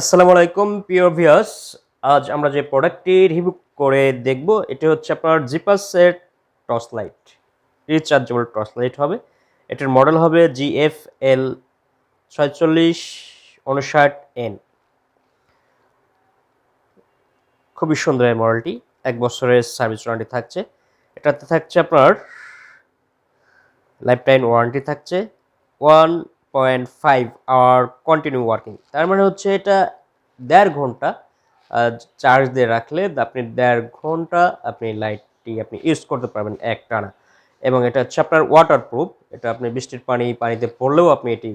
আসসালামু আলাইকুম pure viewers আজ আমরা যে প্রোডাক্টটি রিভিউ করে দেখব, এটি হচ্ছে আপনার জিপাসের torch light rechargeable torch light হবে। এটার মডেল হবে জিএফ এল ছয়চল্লিশ উনষাট এন খুবই সুন্দর এই মডেলটি এক বছরের সার্ভিস ওয়ারেন্টি থাকছে। এটাতে থাকছে আপনার লাইফ টাইম ওয়ারেন্টি থাকছে। One point five hour continue working তার মানে হচ্ছে এটা দেড় ঘণ্টা চার্জ দিয়ে রাখলে আপনি দেড় ঘণ্টা আপনি লাইটটি আপনি ইউজ করতে পারবেন এক টানা। এবং এটা হচ্ছে আপনার ওয়াটার প্রুফ এটা আপনি বৃষ্টির পানি, পানিতে পড়লেও আপনি এটি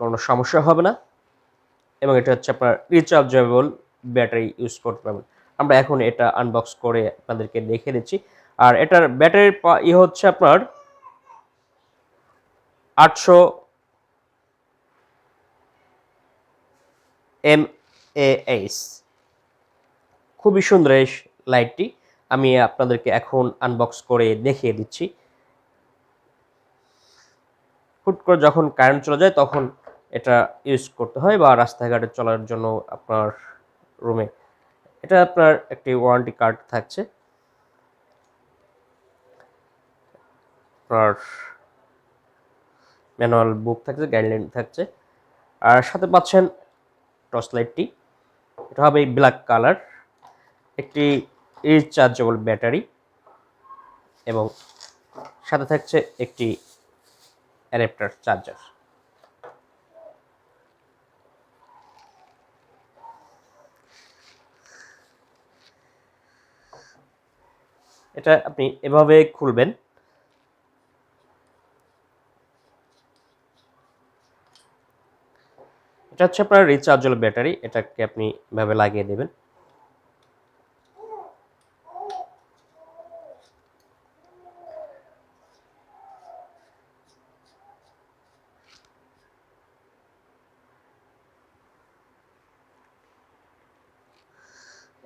কোনো সমস্যা হবে না। এবং এটা হচ্ছে আপনার রিচার্জেবল ব্যাটারি ইউজ করতে পারবেন। আমরা এখন এটা আনবক্স করে আপনাদেরকে দেখে দিচ্ছি। আর এটার ব্যাটারির ই হচ্ছে আপনার আটশো এম এস খুবই সুন্দর এই লাইটটি। আমি আপনাদেরকে এখন আনবক্স করে দেখিয়ে দিচ্ছি। হুট করে যখন কারেন্ট চলে যায়, তখন এটা ইউজ করতে হয় বা রাস্তাঘাটে চলার জন্য আপনার রুমে এটা আপনার একটি ওয়ারেন্টি কার্ড থাকছে। আপনার ম্যানুয়াল বুক থাকছে, গাইডলাইন থাকছে। আর সাথে পাচ্ছেন টর্চ লাইটটি। এটা হবে ব্ল্যাক কালার। একটি রিচার্জেবল ব্যাটারি এবং সাথে থাকছে একটি অ্যাডাপ্টার চার্জার এটা আপনি এভাবে খুলবেন। এটা হচ্ছে আপনার রিচার্জেবল ব্যাটারি এটাকে আপনি এভাবে লাগিয়ে দেবেন।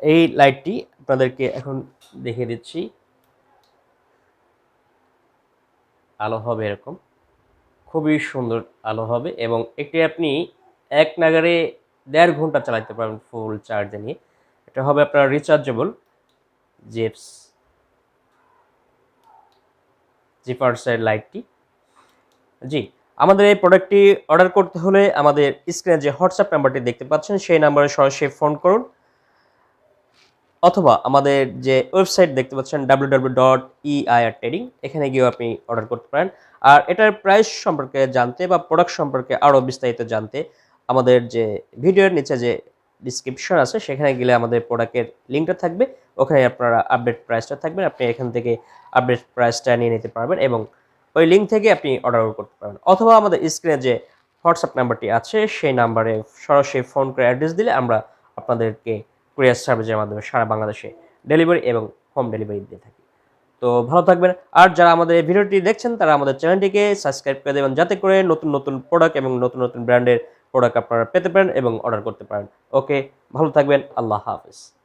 এই লাইটটি আপনাদেরকে এখন দেখিয়ে দিচ্ছি। আলো হবে এরকম। খুবই সুন্দর আলো হবে এবং একটি আপনি এক নাগারে দেড় ঘণ্টা চালাতে পারবেন ফুল চার্জে নিয়ে। এটা হবে আপনার রিচার্জেবল জেপস জিপার্সের লাইটটি জি, আমাদের এই প্রোডাক্টটি অর্ডার করতে হলে আমাদের স্ক্রিনে যে হোয়াটসঅ্যাপ নাম্বারটি দেখতে পাচ্ছেন, সেই নাম্বারে সরাসরি ফোন করুন। অথবা আমাদের যে ওয়েবসাইট দেখতে পাচ্ছেন W W dot EIR trading এখানে গিয়েও আপনি অর্ডার করতে পারেন। আর এটার প্রাইস সম্পর্কে জানতে বা প্রোডাক্ট সম্পর্কে আরও বিস্তারিত জানতে আমাদের যে ভিডিওর নিচে যে ডিসক্রিপশন আছে, সেখানে গেলে আমাদের প্রোডাক্টের লিঙ্কটা থাকবে। ওখানে আপনারা আপডেট প্রাইসটা থাকবেন আপনি এখান থেকে আপডেট প্রাইসটা নিয়ে নিতে পারবেন এবং ওই লিঙ্ক থেকে আপনি অর্ডার করতে পারবেন। অথবা আমাদের স্ক্রিনে যে হোয়াটসঅ্যাপ নাম্বারটি আছে, সেই নাম্বারে সরাসরি ফোন করে অ্যাড্রেস দিলে আমরা আপনাদেরকে কুরিয়ার সার্ভিসের মাধ্যমে সারা বাংলাদেশে ডেলিভারি এবং হোম ডেলিভারি দিয়ে থাকি। তো ভালো থাকবেন। আর যারা আমাদের এই ভিডিওটি দেখছেন, তারা আমাদের চ্যানেলটিকে সাবস্ক্রাইব করে দেবেন। যাতে করে নতুন নতুন প্রোডাক্ট এবং নতুন নতুন ব্র্যান্ডের প্রোডাক্ট আপনারা পেতে পারেন এবং অর্ডার করতে পারেন। ওকে ভালো থাকবেন আল্লাহ হাফিজ।